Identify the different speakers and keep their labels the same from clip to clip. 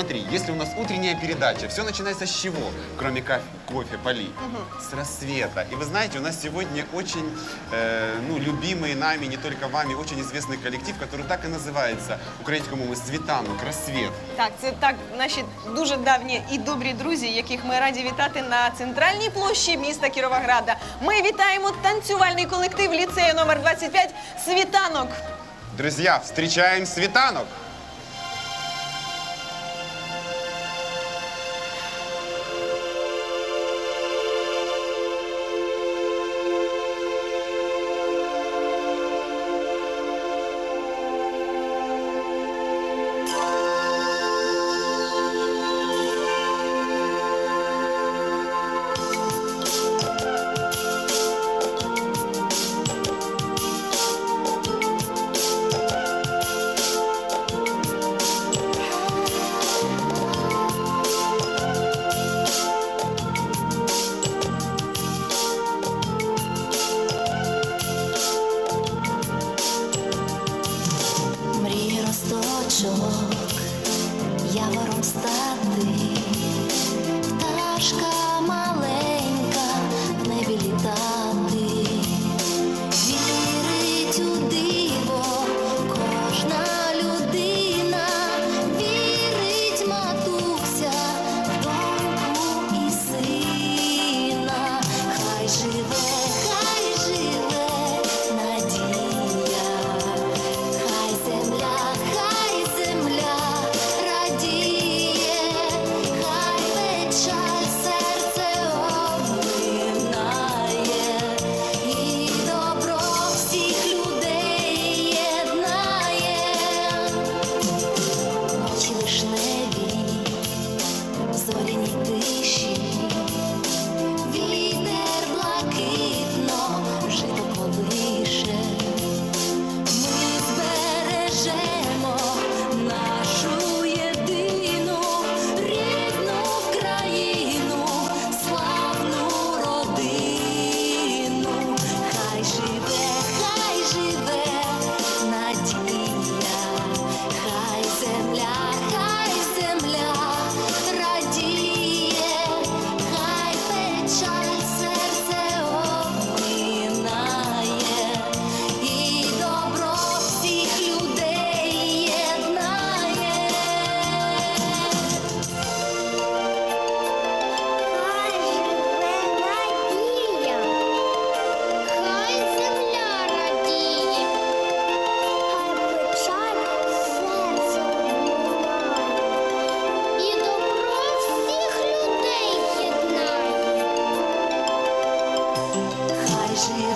Speaker 1: смотри, если у нас утренняя передача, все начинается с чего, кроме кофе, кофе поли? С рассвета. И вы знаете, у нас сегодня очень, э, ну, любимый нами, не только вами, очень известный коллектив, который так и называется, українському мові «Світанок», «Рассвет».
Speaker 2: Так, це так наші дуже давні і добрі друзі, яких ми раді вітати на центральній площі міста Кіровограда. Ми вітаємо танцювальний колектив ліцею номер 25 Світанок.
Speaker 1: Друзья, встречаем «Светанок».
Speaker 3: stop. Jesus.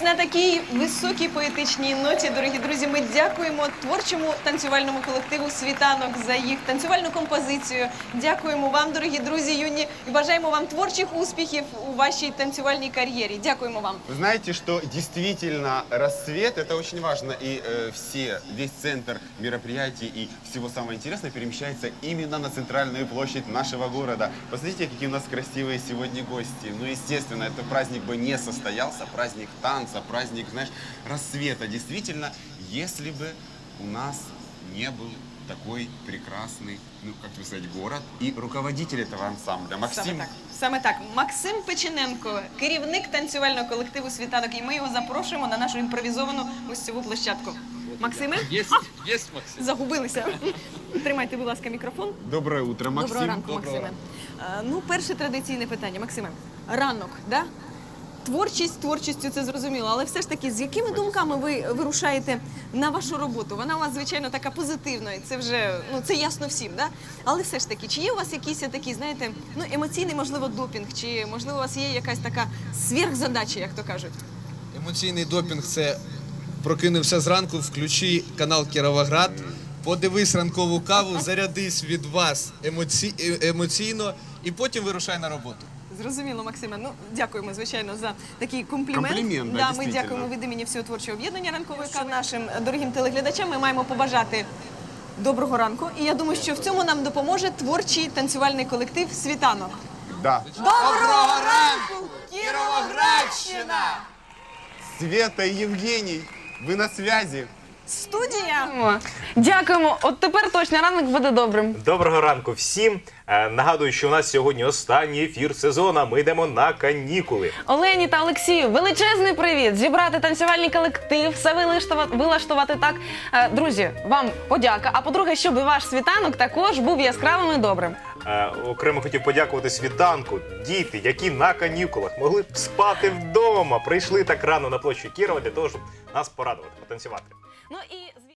Speaker 2: Ось на такій високій поетичній ноті, дорогі друзі, ми дякуємо творчому танцювальному колективу Світанок за їх танцювальну композицію. Дякуємо вам, дорогі друзі, юні, і бажаємо вам творчих успіхів у вашій танцювальній кар'єрі. Дякуємо вам.
Speaker 1: Вы знаете, что действительно рассвет это очень важно, и э, все, весь центр мероприятий и всего самого интересного перемещается именно на центральную площадь нашего города. Посмотрите, какие у нас красивые сегодня гости. Ну, естественно, этот праздник бы не состоялся, праздник танца, праздник, знаешь, рассвета. Действительно, если бы у нас не был такой прекрасный, ну, как бы сказать, город и руководитель этого ансамбля.
Speaker 2: Саме
Speaker 1: Максим,
Speaker 2: так. Саме так. Максим Печененко, керівник танцювального колективу Світанок, і ми його запрошуємо на нашу імпровізовану гостьову площадку. Максиме,
Speaker 4: Есть, есть, Максим.
Speaker 2: загубилися. Тримайте, будь ласка, мікрофон.
Speaker 1: доброе утро, Максим.
Speaker 2: Доброго ранку, Максиме. Е, Ну, перше традиційне питання, Максиме. Ранок, да? Творчість творчістю це зрозуміло, але все ж таки, з якими думками ви вирушаєте на вашу роботу? Вона у вас, звичайно, така позитивна, і це вже ну це ясно всім, да? Але все ж таки, чи є у вас якісь такі, знаєте, ну емоційний, можливо, допінг, чи можливо у вас є якась така сверхзадача, як то кажуть?
Speaker 4: Емоційний допінг це прокинувся зранку, включи канал Кіровоград, подивись ранкову каву, зарядись від вас емоці... е- емоційно і потім вирушай на роботу.
Speaker 2: Зрозуміло, Максиме. Ну дякуємо, звичайно, за такий комплімент.
Speaker 1: Комплімент, да,
Speaker 2: да, ми
Speaker 1: дійсно.
Speaker 2: дякуємо від імені всього творчого об'єднання ранкової кави нашим дорогим телеглядачам. Ми маємо побажати доброго ранку. І я думаю, що в цьому нам допоможе творчий танцювальний колектив Світанок.
Speaker 1: Да.
Speaker 2: Доброго ранку, Кіровоградщина!
Speaker 1: Света и Евгений, вы на связи.
Speaker 2: Студія!
Speaker 5: Дякуємо. От тепер точно ранок буде добрим.
Speaker 6: Доброго ранку всім. Е, Нагадую, що у нас сьогодні останній ефір сезону. Ми йдемо на канікули.
Speaker 5: Олені та Олексію, величезний привіт! Зібрати танцювальний колектив, все вилаштувати, вилаштувати так. Е, Друзі, вам подяка. А по-друге, щоб і ваш світанок також був яскравим і добрим.
Speaker 6: Е, Окремо хотів подякувати світанку. Діти, які на канікулах могли б спати вдома, прийшли так рано на площу Кірова для того, щоб нас порадувати, потанцювати.
Speaker 5: Ну і зві-